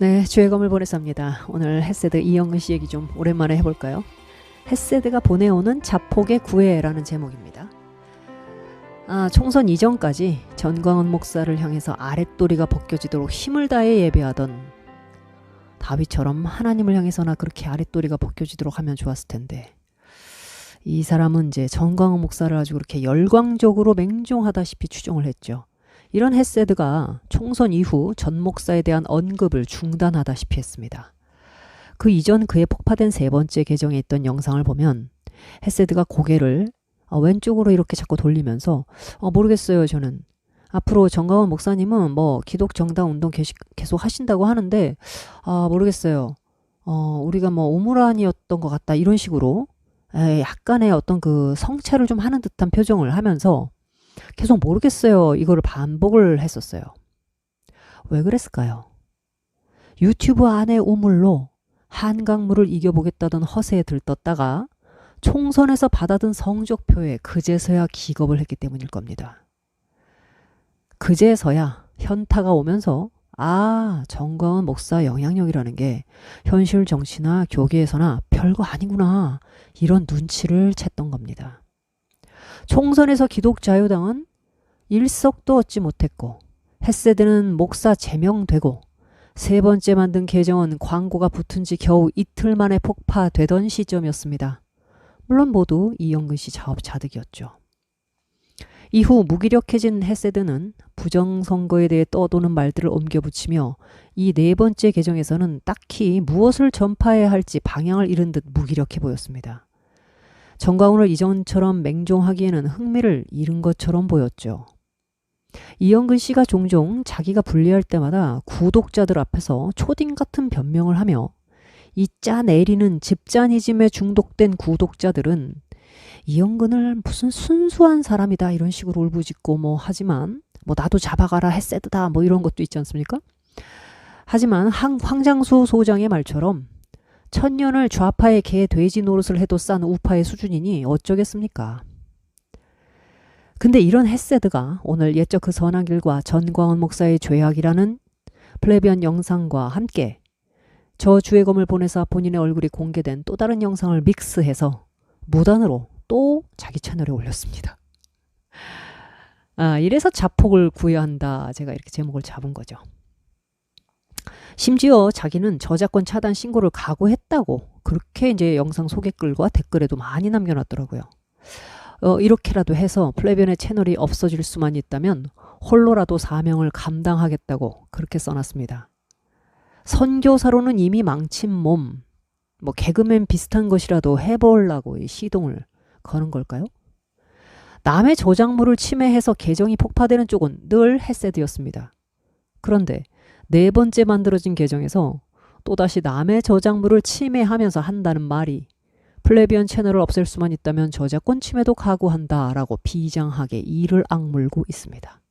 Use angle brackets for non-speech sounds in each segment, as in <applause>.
네, 죄검을 보냈습니다. 오늘 햇세드 이영근 씨 얘기 좀 오랜만에 해볼까요? 햇세드가 보내오는 자폭의 구애라는 제목입니다. 아, 총선 이전까지 전광훈 목사를 향해서 아랫도리가 벗겨지도록 힘을 다해 예배하던 다윗처럼 하나님을 향해서나 그렇게 아랫도리가 벗겨지도록 하면 좋았을 텐데 이 사람은 이제 전광훈 목사를 아주 그렇게 열광적으로 맹종하다시피 추종을 했죠. 이런 헤세드가 총선 이후 전 목사에 대한 언급을 중단하다시피 했습니다. 그 이전 그의 폭파된 세 번째 계정에 있던 영상을 보면 헤세드가 고개를 어, 왼쪽으로 이렇게 자꾸 돌리면서 어, 모르겠어요 저는 앞으로 정가원 목사님은 뭐 기독 정당 운동 계속 하신다고 하는데 아 모르겠어요 어 우리가 뭐 오므란이었던 것 같다 이런 식으로 에, 약간의 어떤 그 성찰을 좀 하는 듯한 표정을 하면서 계속 모르겠어요. 이거를 반복을 했었어요. 왜 그랬을까요? 유튜브 안의 우물로 한강물을 이겨보겠다던 허세에 들떴다가 총선에서 받아든 성적표에 그제서야 기겁을 했기 때문일 겁니다. 그제서야 현타가 오면서 아, 정광훈 목사 영향력이라는 게 현실 정치나 교계에서나 별거 아니구나. 이런 눈치를 챘던 겁니다. 총선에서 기독자유당은 일석도 얻지 못했고 헤세드는 목사 제명되고 세 번째 만든 계정은 광고가 붙은 지 겨우 이틀 만에 폭파되던 시점이었습니다. 물론 모두 이영근 씨 자업 자득이었죠. 이후 무기력해진 헤세드는 부정선거에 대해 떠도는 말들을 옮겨 붙이며 이 네 번째 계정에서는 딱히 무엇을 전파해야 할지 방향을 잃은 듯 무기력해 보였습니다. 정광훈을 이전처럼 맹종하기에는 흥미를 잃은 것처럼 보였죠. 이영근 씨가 종종 자기가 불리할 때마다 구독자들 앞에서 초딩 같은 변명을 하며 이 짜내리는 집자니즘에 중독된 구독자들은 이영근을 무슨 순수한 사람이다 이런 식으로 울부짖고 뭐 하지만 뭐 나도 잡아가라 햇세드다 뭐 이런 것도 있지 않습니까? 하지만 황, 황장수 소장의 말처럼 천년을 좌파의 개 돼지 노릇을 해도 싼 우파의 수준이니 어쩌겠습니까? 근데 이런 햇세드가 오늘 옛적 그 선한 길과 전광훈 목사의 죄악이라는 플레비안 영상과 함께 저 주의 검을 보내서 본인의 얼굴이 공개된 또 다른 영상을 믹스해서 무단으로 또 자기 채널에 올렸습니다. 아, 이래서 자폭을 구해한다. 제가 이렇게 제목을 잡은 거죠. 심지어 자기는 저작권 차단 신고를 각오했다고 그렇게 이제 영상 소개 글과 댓글에도 많이 남겨놨더라고요. 어, 이렇게라도 해서 플레비언의 채널이 없어질 수만 있다면 홀로라도 사명을 감당하겠다고 그렇게 써놨습니다. 선교사로는 이미 망친 몸, 뭐 개그맨 비슷한 것이라도 해보려고 시동을 거는 걸까요? 남의 저작물을 침해해서 계정이 폭파되는 쪽은 늘 헤세드였습니다. 그런데 네 번째 만들어진 계정에서 또다시 남의 저작물을 침해하면서 한다는 말이 플레비언 채널을 없앨 수만 있다면 저작권 침해도 각오한다 라고 비장하게 이를 악물고 있습니다.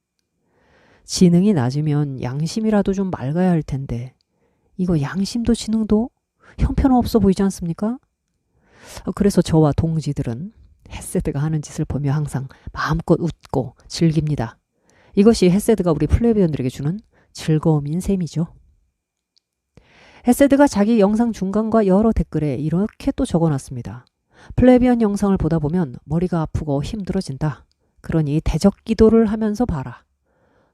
지능이 낮으면 양심이라도 좀 맑아야 할 텐데 이거 양심도 지능도 형편없어 보이지 않습니까? 어, 그래서 저와 동지들은 헤세드가 하는 짓을 보며 항상 마음껏 웃고 즐깁니다. 이것이 헤세드가 우리 플레비언들에게 주는 즐거움인 셈이죠. 헤세드가 자기 영상 중간과 여러 댓글에 이렇게 또 적어놨습니다. 플레비언 영상을 보다 보면 머리가 아프고 힘들어진다. 그러니 대적 기도를 하면서 봐라.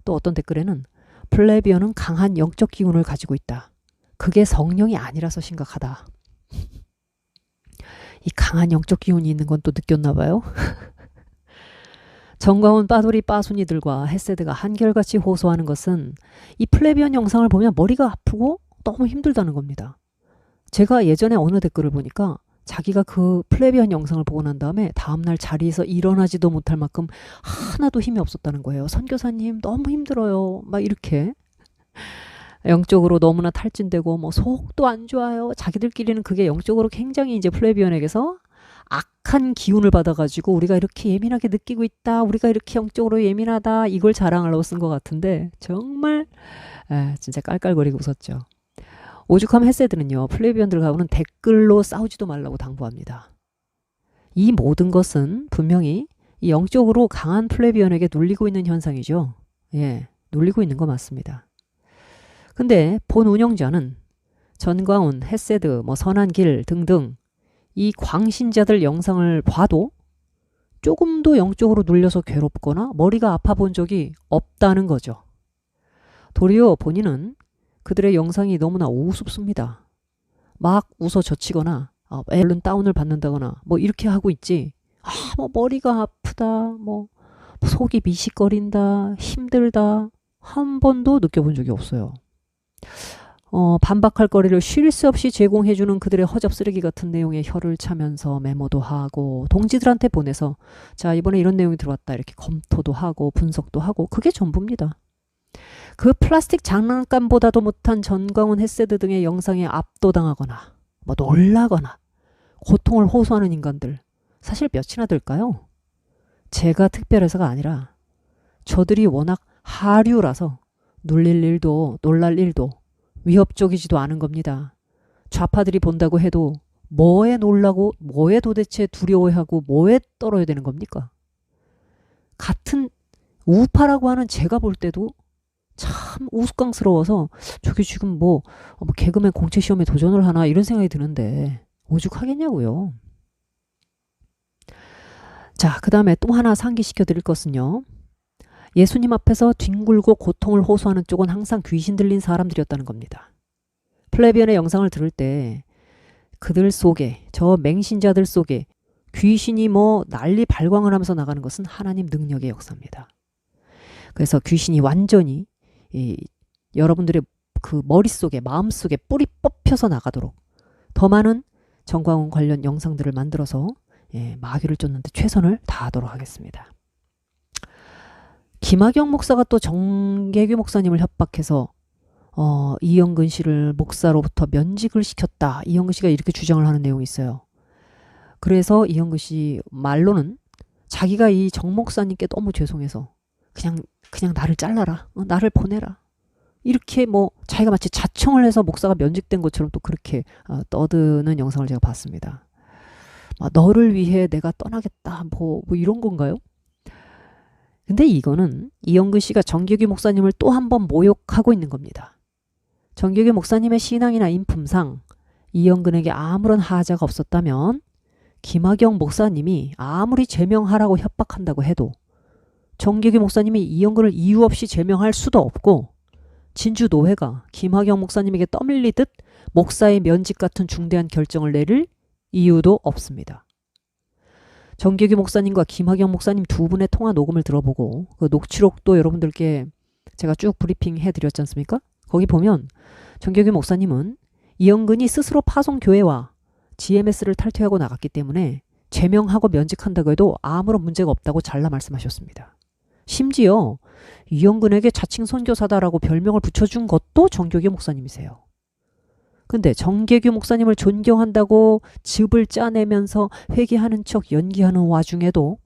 또 어떤 댓글에는 플레비언은 강한 영적 기운을 가지고 있다. 그게 성령이 아니라서 심각하다. 이 강한 영적 기운이 있는 건 또 느꼈나 봐요. <laughs> 정광훈 빠돌이 빠순이들과 헤세드가 한결같이 호소하는 것은 이 플레비언 영상을 보면 머리가 아프고 너무 힘들다는 겁니다. 제가 예전에 어느 댓글을 보니까 자기가 그 플레비언 영상을 보고 난 다음에 다음날 자리에서 일어나지도 못할 만큼 하나도 힘이 없었다는 거예요. 선교사님 너무 힘들어요. 막 이렇게 <laughs> 영적으로 너무나 탈진되고 뭐 속도 안 좋아요. 자기들끼리는 그게 영적으로 굉장히 이제 플레비언에게서 악한 기운을 받아가지고 우리가 이렇게 예민하게 느끼고 있다. 우리가 이렇게 영적으로 예민하다. 이걸 자랑하려고 쓴 것 같은데 정말 에, 진짜 깔깔거리고 웃었죠. 오죽하면 헤세드는요. 플레비언들과는 댓글로 싸우지도 말라고 당부합니다. 이 모든 것은 분명히 이 영적으로 강한 플레비언에게 눌리고 있는 현상이죠. 예, 눌리고 있는 거 맞습니다. 근데 본 운영자는 전광훈, 햇세드, 뭐 선한 길 등등 이 광신자들 영상을 봐도 조금도 영적으로 눌려서 괴롭거나 머리가 아파 본 적이 없다는 거죠. 도리어 본인은 그들의 영상이 너무나 우습습니다. 막 웃어 젖히거나 어, 얼른 다운을 받는다거나 뭐 이렇게 하고 있지. 아, 뭐 머리가 아프다, 뭐 속이 미식거린다, 힘들다 한 번도 느껴본 적이 없어요. 어, 반박할 거리를 쉴 새 없이 제공해주는 그들의 허접 쓰레기 같은 내용에 혀를 차면서 메모도 하고 동지들한테 보내서 자 이번에 이런 내용이 들어왔다 이렇게 검토도 하고 분석도 하고 그게 전부입니다. 그 플라스틱 장난감보다도 못한 전광훈 햇세드 등의 영상에 압도당하거나 뭐 놀라거나 고통을 호소하는 인간들 사실 몇이나 될까요? 제가 특별해서가 아니라 저들이 워낙 하류라서 눌릴 일도 놀랄 일도 위협적이지도 않은 겁니다. 좌파들이 본다고 해도 뭐에 놀라고 뭐에 도대체 두려워하고 뭐에 떨어야 되는 겁니까? 같은 우파라고 하는 제가 볼 때도 참 우스꽝스러워서 저게 지금 뭐, 뭐 개그맨 공채 시험에 도전을 하나 이런 생각이 드는데 오죽하겠냐고요. 자, 그 다음에 또 하나 상기시켜 드릴 것은요. 예수님 앞에서 뒹굴고 고통을 호소하는 쪽은 항상 귀신 들린 사람들이었다는 겁니다. 플레비언의 영상을 들을 때 그들 속에 저 맹신자들 속에 귀신이 뭐 난리 발광을 하면서 나가는 것은 하나님 능력의 역사입니다. 그래서 귀신이 완전히 이 여러분들의 그 머릿속에 마음속에 뿌리 뽑혀서 나가도록 더 많은 정광훈 관련 영상들을 만들어서 예, 마귀를 쫓는데 최선을 다하도록 하겠습니다. 김학영 목사가 또 정계규 목사님을 협박해서 어, 이영근 씨를 목사로부터 면직을 시켰다. 이영근 씨가 이렇게 주장을 하는 내용이 있어요. 그래서 이영근 씨 말로는 자기가 이 정 목사님께 너무 죄송해서 그냥 그냥 나를 잘라라. 어, 나를 보내라. 이렇게 뭐 자기가 마치 자청을 해서 목사가 면직된 것처럼 또 그렇게 어, 떠드는 영상을 제가 봤습니다. 막 너를 위해 내가 떠나겠다. 뭐, 뭐 이런 건가요? 근데 이거는 이영근 씨가 정규기 목사님을 또 한 번 모욕하고 있는 겁니다. 정규기 목사님의 신앙이나 인품상 이영근에게 아무런 하자가 없었다면 김학영 목사님이 아무리 제명하라고 협박한다고 해도 정규기 목사님이 이영근을 이유 없이 제명할 수도 없고 진주 노회가 김학영 목사님에게 떠밀리듯 목사의 면직 같은 중대한 결정을 내릴 이유도 없습니다. 정계규 목사님과 김학영 목사님 두 분의 통화 녹음을 들어보고 그 녹취록도 여러분들께 제가 쭉 브리핑 해드렸지 않습니까? 거기 보면 정계규 목사님은 이영근이 스스로 파송 교회와 GMS를 탈퇴하고 나갔기 때문에 제명하고 면직한다고 해도 아무런 문제가 없다고 잘라 말씀하셨습니다. 심지어 이영근에게 자칭 선교사다라고 별명을 붙여준 것도 정교규 목사님이세요. 근데 정계규 목사님을 존경한다고 즙을 짜내면서 회개하는 척 연기하는 와중에도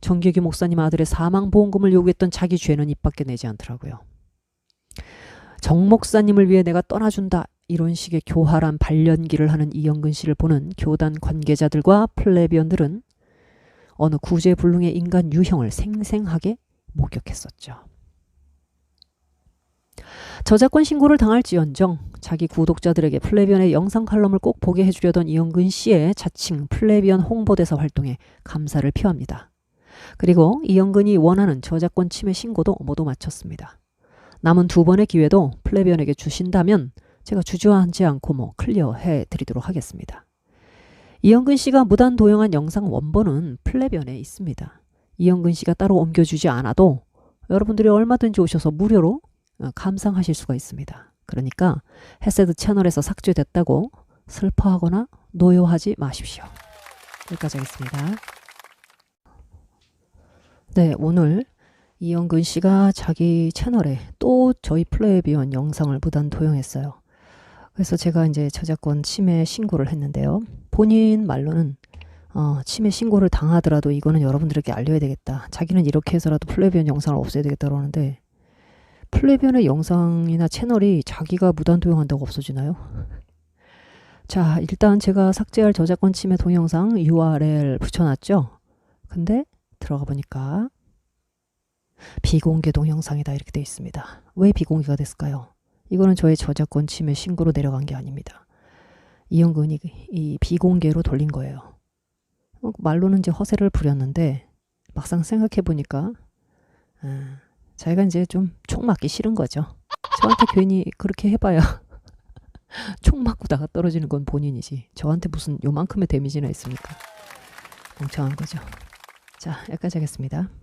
정계규 목사님 아들의 사망보험금을 요구했던 자기 죄는 입 밖에 내지 않더라고요. 정 목사님을 위해 내가 떠나준다 이런 식의 교활한 발연기를 하는 이영근 씨를 보는 교단 관계자들과 플레비언들은 어느 구제불능의 인간 유형을 생생하게 목격했었죠. 저작권 신고를 당할지언정 자기 구독자들에게 플레비언의 영상 칼럼을 꼭 보게 해주려던 이영근 씨의 자칭 플레비언 홍보대사 활동에 감사를 표합니다. 그리고 이영근이 원하는 저작권 침해 신고도 모두 마쳤습니다. 남은 두 번의 기회도 플레비언에게 주신다면 제가 주저하지 않고 뭐 클리어해 드리도록 하겠습니다. 이영근 씨가 무단 도용한 영상 원본은 플레비언에 있습니다. 이영근 씨가 따로 옮겨주지 않아도 여러분들이 얼마든지 오셔서 무료로 어, 감상하실 수가 있습니다. 그러니까 헤세드 채널에서 삭제됐다고 슬퍼하거나 노여하지 마십시오. 여기까지 하겠습니다. 네, 오늘 이영근 씨가 자기 채널에 또 저희 플레이비언 영상을 무단 도용했어요. 그래서 제가 이제 저작권 침해 신고를 했는데요. 본인 말로는 어, 침해 신고를 당하더라도 이거는 여러분들에게 알려야 되겠다. 자기는 이렇게 해서라도 플레이비언 영상을 없애야 되겠다 그러는데 플레비언의 영상이나 채널이 자기가 무단 도용한다고 없어지나요? 자, 일단 제가 삭제할 저작권 침해 동영상 URL 붙여놨죠? 근데 들어가 보니까 비공개 동영상이다 이렇게 되어 있습니다. 왜 비공개가 됐을까요? 이거는 저의 저작권 침해 신고로 내려간 게 아닙니다. 이영근이 이 비공개로 돌린 거예요. 어, 말로는 이제 허세를 부렸는데 막상 생각해 보니까 아, 자기가 이제 좀 총 맞기 싫은 거죠. 저한테 괜히 그렇게 해봐야 <laughs> 총 맞고 다가 떨어지는 건 본인이지. 저한테 무슨 요만큼의 데미지나 있습니까? 멍청한 거죠. 자, 여기까지 하겠습니다.